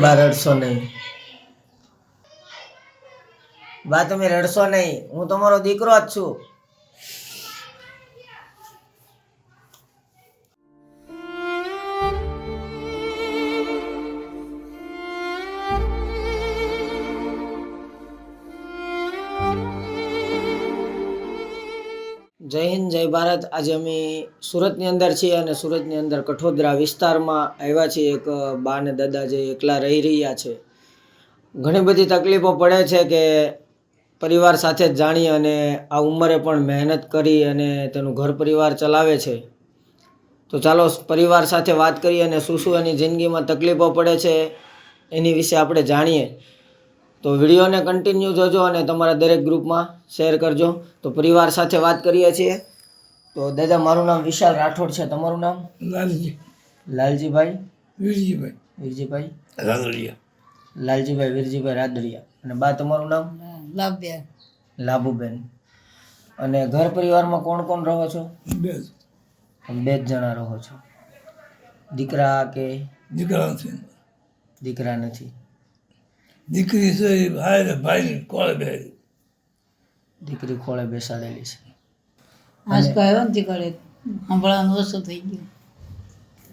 બા રડશો નહીં. બા તમે રડશો નહીં. હું તમારો દીકરો જ છું. જય હિન્દ, જય ભારત. આજે અમે સુરતની અંદર છીએ અને સુરતની અંદર કઠોદરા વિસ્તારમાં આવ્યા છીએ. એક બા ને દાદા જે એકલા રહી રહ્યા છે. ઘણી બધી તકલીફો પડે છે કે પરિવાર સાથે જ જાણી અને આ ઉંમરે પણ મહેનત કરી અને તેનું ઘર પરિવાર ચલાવે છે. તો ચાલો પરિવાર સાથે વાત કરીએ અને શું શું એની જિંદગીમાં તકલીફો પડે છે એની વિશે આપણે જાણીએ. તો વિડીયોને કન્ટિન્યુ જોજો અને તમારા દરેક ગ્રુપમાં શેર કરજો. તો પરિવાર સાથે વાત કરીએ છીએ. તો દાદા મારું નામ વિશાલ રાઠોડ છે. તમારું નામ? લાલજી. લાલજીભાઈ? વીરજીભાઈ. વીરજીભાઈ? રાદડિયા લાલજીભાઈ વીરજીભાઈ રાદડિયા અને બા તમારું નામ? લાભબેન. લાભુબેન. અને ઘર પરિવારમાં કોણ કોણ રહો છો? બે બે જ જણા રહો છો. દીકરા કે દીકરા નથી. દીકરા નથી. દીકરી છે એ ભાઈ ને ભાઈ કોળે બે દીકરી ખોળે બેસાડેલી છે. આંચકો આવ્યો નથી કરે. સાંભળવાનું ઓછું થઈ ગયું.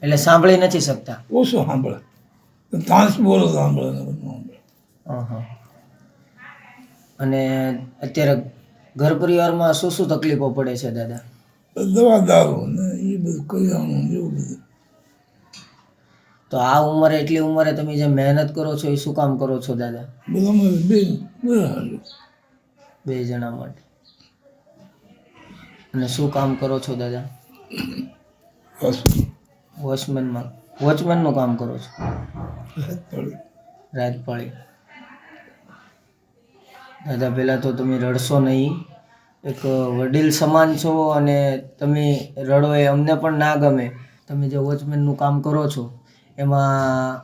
એટલે સાંભળી નથી શકતા? ઓછું સાંભળે. તાંસ બોલો તો સાંભળે સાંભળે. અને અત્યારે ઘર પરિવારમાં શું શું તકલીફો પડે છે દાદા? દવા દારૂ ને એ બધું કરિયાણું ને એવું બધું. તો આ ઉંમરે એટલી ઉંમરે તમે જે મહેનત કરો છો એ શું કામ કરો છો દાદા? બધું અમારે બે બરાબર બે જણા માટે. અને શું કામ કરો છો દાદા? વોચમેનમાં. વોચમેનનું કામ કરો છો? રાજપાળી. દાદા પહેલાં તો તમે રડશો નહીં. એક વડીલ સમાન છો અને તમે રડો એ અમને પણ ના ગમે. તમે જે વોચમેનનું કામ કરો છો એમાં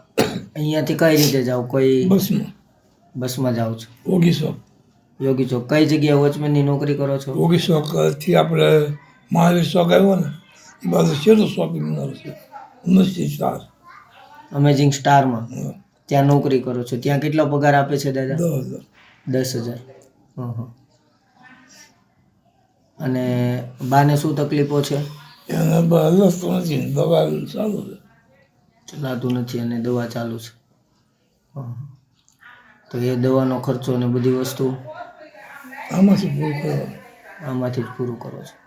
અહીંયાથી કઈ રીતે જાઓ કોઈ બસમાં. બસમાં જાઓ છો? ઓગી શોપ યોગી ચોક. કઈ જગ્યાએ વોચમેનની નોકરી કરો છો? ઓગી થી આપણે મહાવીર ચોક આવ્યો ને એ બાજુ છેલ્લો શોપિંગ છે. મસ્તી સ્ટાર. અમેઝિંગ સ્ટારમાં ત્યાં નોકરી કરો છો. ત્યાં કેટલો પગાર આપે છે દાદા? દસ હજાર. દસ હજાર. હં અને બાને શું તકલીફો છે? એને બસ નથી દવા ચાલુ છે. ચલાતું નથી અને દવા ચાલુ છે. હં. તો એ દવાનો ખર્ચો ને બધી વસ્તુ આમાંથી પૂરું કરો. આમાંથી જ પૂરું કરો છો.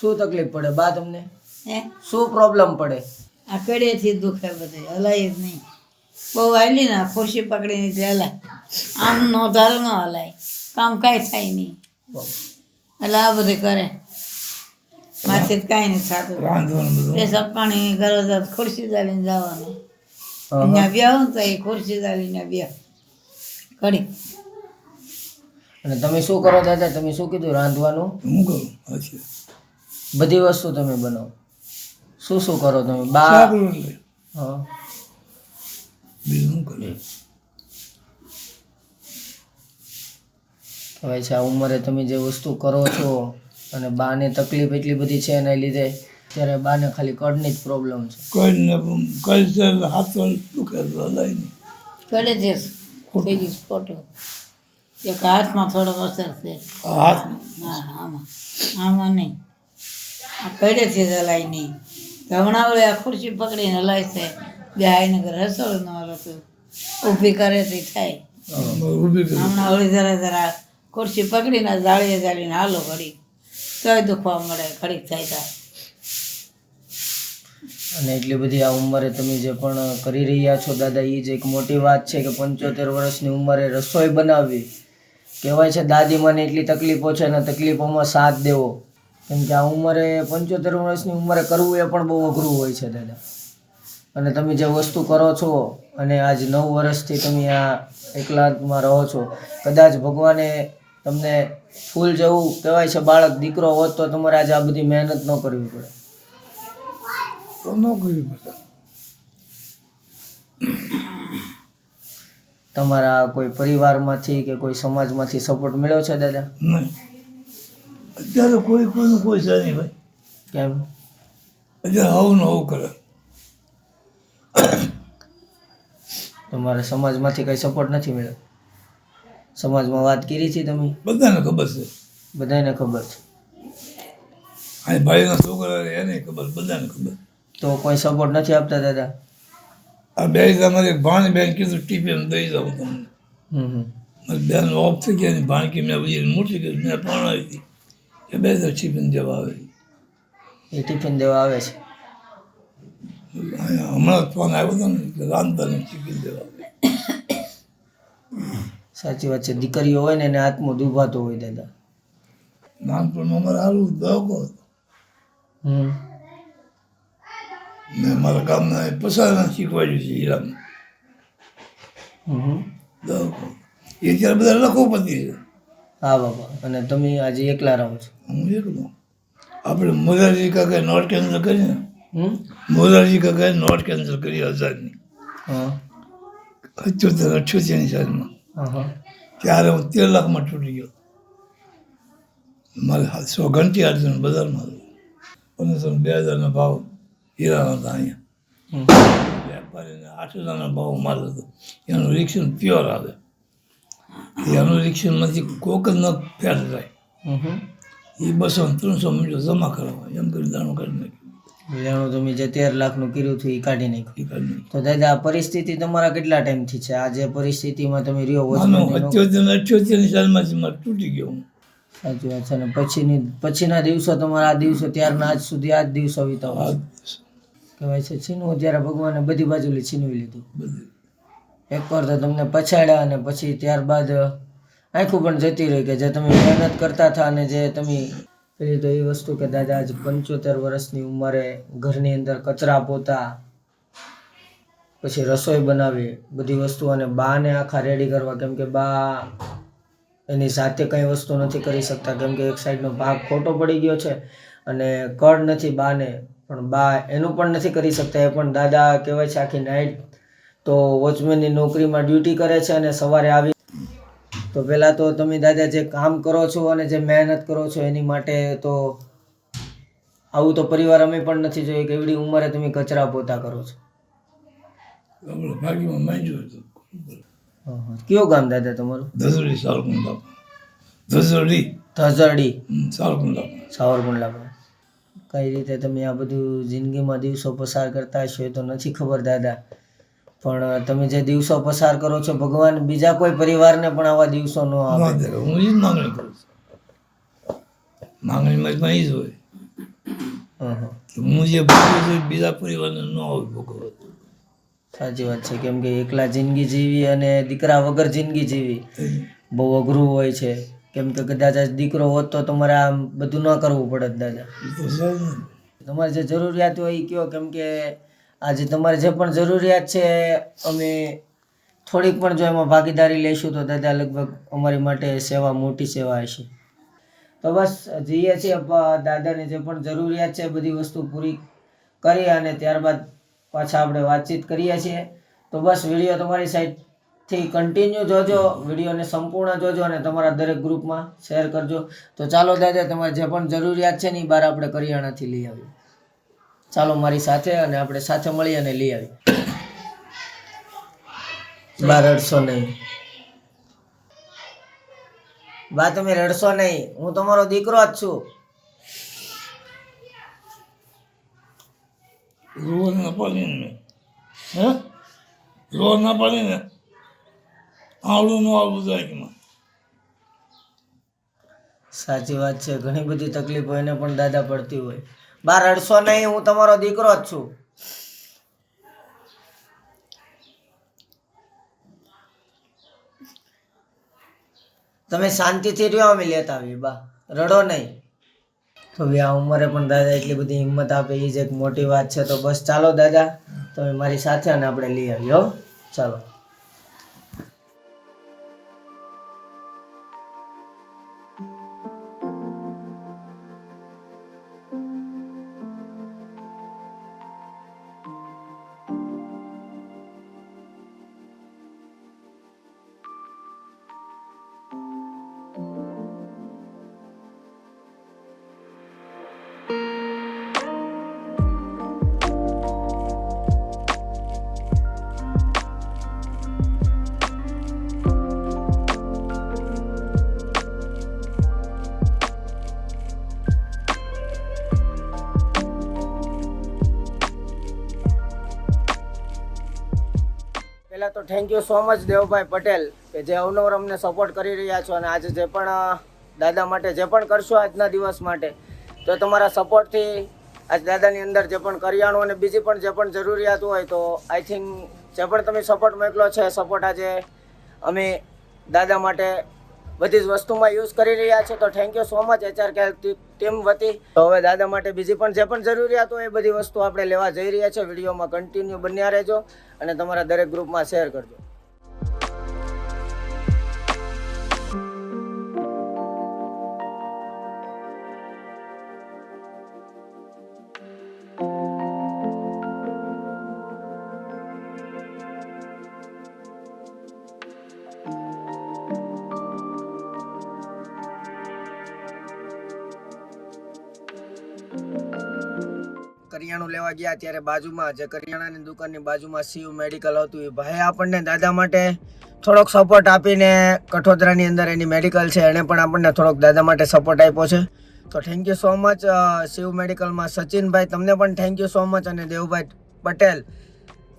શું તકલીફ પડે બા તમને? હે? શું પ્રોબ્લેમ પડે? આ કડેથી દુખે બધે હલાય જ નહીં. બહુ હાલી ના ખુરશી પકડીને તે હલાય. આમ નો ધારો ન હલાય. કામ કાંઈ થાય નહીં. એટલે આ બધું કરે. જ કાંઈ નહીં થતું રાંધવાનું બધું પેશાબ પાણી ગરજ ખુરશી ચાલીને જવાનું. અહીંયા ને તો એ ખુરશી ચાલીને બે કરી અને તમે શું કરો દાદા? તમે શું કીધું રાંધવાનું? હું કરું? અચ્છા. બધી વસ્તુ તમે બનાવો. શું શું કરો તમે? બા રોટલી બીજું કરું? છે આ ઉંમરે તમે જે વસ્તુ કરો છો અને બાને તકલીફ એટલી બધી છે એના લીધે ત્યારે બાને ખાલી કડની જ પ્રોબ્લેમ છે. કડને કલ્ચર હાથો છે હાથ દુખે તો હલાય છે ગયું ફોટો એક હાથમાં થોડો અસર છે. આ હાથ આમાં આમાં નહીં. આ કડે છે હલાય નહીં. હમણાં વળી આ ખુરશી પકડીને હલાય છે. બે આઈને ઘર રસોડું ન હતું ઊભી કરે તે થાય. હમણાં વળી જરા જરા ખુરશી પકડીને જાળીએ જાળીને હાલો ઘડી તોય દુખવા મળે, ઘડીક થાય તા. અને એટલી બધી આ ઉંમરે તમે જે પણ કરી રહ્યા છો દાદા એ જ એક મોટી વાત છે કે પંચોતેર વર્ષની ઉંમરે રસોઈ બનાવવી. કહેવાય છે દાદીમાને એટલી તકલીફો છે અને તકલીફોમાં સાથ દેવો. કેમ કે આ ઉંમરે, પંચોતેર વર્ષની ઉંમરે કરવું એ પણ બહુ અઘરું હોય છે, દાદા. અને તમે જે વસ્તુ કરો છો અને આજ નવ વર્ષથી તમે આ એકલામાં રહો છો, કદાચ ભગવાને તમને ફૂલ જેવું કહેવાય છે બાળક દીકરો હોત તો તમારે આજે આ બધી મહેનત ન કરવી પડે. તો ન કરવી પડે. તમારા કોઈ પરિવારમાંથી કે કોઈ સમાજમાંથી સપોર્ટ મળ્યો છે દાદા? નહીં. અત્યારે કોઈ કોઈનું કોઈ છે નહીં ભાઈ. કેમ? અત્યારે આવું ને આવું કરે. તમારા સમાજમાંથી કંઈ સપોર્ટ નથી મળ્યો? સમાજમાં વાત કરી છે તમે? બધાને ખબર છે. બધાને ખબર છે. આ ભાઈના છોકરા એને ખબર બધાને ખબર. તો કોઈ સપોર્ટ નથી આપતા દાદા? આ બે તમારી ભાણ બેન કીધું ટીપીને દઈ દઉં તમને. હમ મારી બેન ઓફ થઈ ગયા ને ભાણકી મેં બધી મોટી કરી મેં પણ આવી હતી. એ બે તો ટીફિન જવા આવે એ ટિફિન દેવા આવે છે? હમણાં જ ફોન આવ્યો હતો ને રાંધતા ટીપીને દેવા આવે સાચી વાત છે. દીકરીઓ હોય ને એને આત્મો દુભાતો હોય દાદા. નાનપણમાં અમારે સારું હતો હમ. ને મારા ગામના પસારના શીખવાડ્યું છે હીરામાં. હમ. દવાખો એ ત્યારે બધા લખોપતિ છે. હા બાપા. અને તમે આજે એકલા રહો છો? હું એકલો. આપણે મોરારજી કાકાએ નોટ કેન્સલ કરી ને. મોરારજી કાકાએ નોટ કેન્સલ કરી હજારની. હા. અઠ્યોતેર અઠ્યોતેરની સાલમાં. ત્યારે હું તેર લાખમાં તૂટી ગયો. મારે સો ઘંટી આઠસો બજારમાં પંદરસો બે હજારનો ભાવ હીરાના હતા અહીંયા. વેપારીને આઠ હજારનો ભાવ માલ હતો. એનું રિક્ષણ પ્યોર આવે. એનું રિક્ષણમાંથી કોક જ ન ફેર હમ એ બસો ત્રણસો મીટર જમા કરાવવા. એમ કરી દાણું કાઢી નાખ્યું. લેણું તમે જે તેર લાખનું કર્યું હતું એ કાઢી નાખ્યું. તો દાદા આ પરિસ્થિતિ તમારા કેટલા ટાઈમથી છે? આ જે પરિસ્થિતિમાં તમે રહ્યો વચમાં અઠ્યોતેર ને સાલમાંથી મારે તૂટી ગયો સાચી વાત છે. અને પછીની પછીના દિવસો તમારા આ દિવસો ત્યારના આજ સુધી આ જ દિવસો વિતાવો કહેવાય છે છીનવું. ત્યારે ભગવાને બધી બાજુથી છીનવી લીધું. એકવાર તો તમને પછાડ્યા અને પછી ત્યારબાદ આખું પણ જતી રહી કે જે તમે મહેનત કરતા હતા અને જે તમે પેલી તો એ વસ્તુ કે દાદા આજ પંચોતેર વર્ષની ઉંમરે ઘરની અંદર કચરા પોતા, પછી રસોઈ બનાવી, બધી વસ્તુ અને બાને આખા રેડી કરવા કેમ કે બા એની સાથે કંઈ વસ્તુ નથી કરી શકતા. કેમ કે એક સાઈડનો ભાગ ખોટો પડી ગયો છે અને કળ નથી બાને, પણ બા એનું પણ નથી કરી શકતા. એ પણ દાદા કહેવાય છે આખી નાઈટ તો વોચમેનની નોકરીમાં ડ્યુટી કરે છે અને સવારે આવી તો પહેલાં તો તમે દાદા જે કામ કરો છો અને જે મહેનત કરો છો એની માટે તો આવું તો પરિવાર અમે પણ નથી જોયું કે એવડી ઉંમરે તમે કચરા પોતા કરો છો. કયો ગામ દાદા તમારું? ધસડી સાવરકુંડલા. ધસડી ધસરડી સાવરકુંડલા. સાવરકુંડલા કઈ રીતે તમે આ બધું જિંદગીમાં દિવસો પસાર કરતા હશો એ તો નથી ખબર દાદા. પણ તમે જે દિવસો પસાર કરો છો ભગવાન બીજા કોઈ પરિવારને પણ આવા દિવસો ન આપે. હું જ માંગણી કરું છું. માંગણીમાં એ જ હોય. હં જે ભોગવું છું બીજા પરિવારને ન હોય ભોગવત. સાચી વાત છે કેમ કે એકલા જિંદગી જીવી અને દીકરા વગર જિંદગી જીવી બહુ અઘરું હોય છે. કેમ કે કદાચ દીકરો હોત તો તમારે આમ બધું ન કરવું પડત દાદા. તમારી જે જરૂરિયાત હોય એ કયો કેમ કે આજે તમારે જે પણ જરૂરિયાત છે, અમે થોડીક પણ જો એમાં ભાગીદારી લઈશું તો દાદા લગભગ અમારી માટે સેવા મોટી સેવા હશે. તો બસ, જઈએ છીએ દાદાની જે પણ જરૂરિયાત છે, બધી વસ્તુ પૂરી કરી અને ત્યારબાદ પાછા આપણે વાતચીત કરીએ છીએ. તો બસ, વીડિયો તમારી સાઈડથી કન્ટિન્યુ જોજો, વિડીયોને સંપૂર્ણ જોજો અને તમારા દરેક ગ્રુપમાં શેર કરજો. તો ચાલો દાદા, તમારે જે પણ જરૂરિયાત છે ને એ બહાર આપણે કરિયાણાથી લઈ આવીએ. ચાલો મારી સાથે અને આપણે સાથે મળી અને લઈ આવી. બા રડશો નહીં. બા તમે રડશો નહીં. હું તમારો દીકરો જ છું. રોજ ના પાડીને મેં. હે? રોજ ના પાડીને. આવડું ન આવડું જાય સાચી વાત છે. ઘણી બધી તકલીફો એને પણ દાદા પડતી હોય. બા રડશો નહીં, હું તમારો દીકરો જ છું. તમે શાંતિથી રહ્યો અમે લેતા આવી બા. રડો નહીં. તો હવે આ ઉંમરે પણ દાદા એટલી બધી હિંમત આપે એ જ એક મોટી વાત છે. તો બસ ચાલો દાદા, તમે મારી સાથે અને આપણે લઈ આવીએ, હો. ચાલો. તો thank you so much Devbhai Patel કે જે અવનવર અમને સપોર્ટ કરી રહ્યા છો અને આજે જે પણ દાદા માટે જે પણ કરશો આજના દિવસ માટે, તો તમારા સપોર્ટથી આજ દાદાની અંદર જે પણ કરિયાણું અને બીજી પણ જે પણ જરૂરિયાત હોય તો આઈ થિંક જે પણ તમે સપોર્ટ મોકલો છે સપોર્ટ આજે અમે દાદા માટે બધી જ વસ્તુમાં યુઝ કરી રહ્યા છે. તો thank you so much HR કે ટીમ વતી. તો હવે દાદા માટે બીજી પણ જે પણ જરૂરિયાત હોય એ બધી વસ્તુ આપણે લેવા જઈ રહ્યા છે. વિડીયોમાં કન્ટિન્યુ બન્યા રહેજો અને તમારા દરેક ગ્રુપમાં શેર કરજો. કરિયાણું લેવા ગયા ત્યારે બાજુમાં જે કરિયાણાની દુકાનની બાજુમાં શિવ મેડિકલ હતું. એ ભાઈ આપણને દાદા માટે થોડોક સપોર્ટ આપીને કઠોદરાની અંદર એની મેડિકલ છે એણે પણ આપણને થોડોક દાદા માટે સપોર્ટ આપ્યો છે. તો thank you so much Shiv મેડિકલમાં સચિનભાઈ. તમને પણ થેન્ક યુ સો મચ અને દેવભાઈ પટેલ.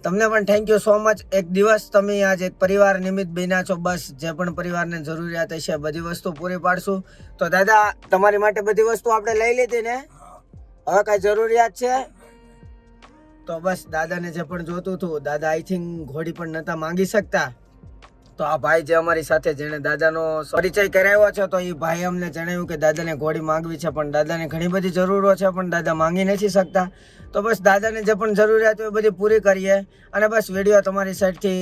તમને પણ થેન્ક યુ સો મચ એક દિવસ તમે આજ એક પરિવાર નિમિત્ત બન્યા છો. બસ જે પણ પરિવારને જરૂરિયાત હશે બધી વસ્તુ પૂરી પાડશું. તો દાદા, તમારી માટે બધી વસ્તુ આપણે લઈ લીધી ને? હવે કાંઈ જરૂરિયાત છે? તો બસ, દાદાને જે પણ જોતું હતું, દાદા આઈ થિંક ઘોડી પણ નતા માંગી શકતા. તો આ ભાઈ જે અમારી સાથે, જેણે દાદાનો પરિચય કરાવ્યો છે, તો એ ભાઈ અમને જણાવ્યું કે દાદાને ઘોડી માંગવી છે, પણ દાદાને ઘણી બધી જરૂરો છે, પણ દાદા માંગી નથી શકતા. તો બસ, દાદાને જે પણ જરૂરિયાત હોય બધી પૂરી કરીએ. અને બસ, વીડિયો તમારી સાઈડથી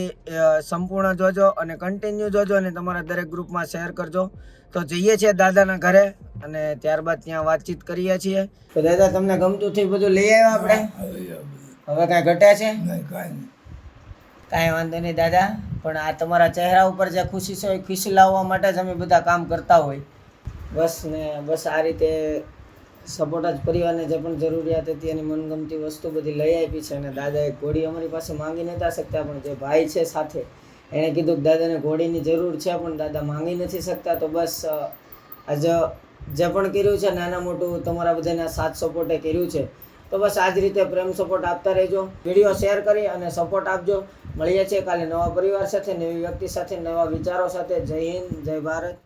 સંપૂર્ણ જોજો અને કન્ટિન્યુ જોજો અને તમારા દરેક ગ્રુપમાં શેર કરજો. તો જઈએ છીએ દાદાના ઘરે અને ત્યારબાદ ત્યાં વાતચીત કરીએ છીએ. તો દાદા, તમને ગમતું થઈ બધું લઈ આવ્યા આપણે? હવે કાંઈ ઘટ્યા છે? નહીં કાંઈ વાંધો નહીં દાદા પણ આ તમારા ચહેરા ઉપર જે ખુશી છે એ ખુશી લાવવા માટે જ અમે બધા કામ કરતા હોય. બસ ને બસ આ રીતે સપોર્ટ જ પરિવારને જે પણ જરૂરિયાત હતી એની મનગમતી વસ્તુ બધી લઈ આપી છે અને દાદાએ ઘોડી અમારી પાસે માંગી નતા શકતા પણ જે ભાઈ છે સાથે એણે કીધું કે દાદાને ઘોડીની જરૂર છે પણ દાદા માંગી નથી શકતા તો બસ આજ જે પણ કર્યું છે નાના મોટું તમારા બધાના સાથ સપોર્ટે કર્યું છે. તો બસ આ જ રીતે પ્રેમ સપોર્ટ આપતા રહેજો. વીડિયો શેર કરી અને સપોર્ટ આપજો. મળીએ છીએ કાલે નવા પરિવાર સાથે, નવી વ્યક્તિ સાથે, નવા વિચારો સાથે. જય હિન્દ, જય ભારત.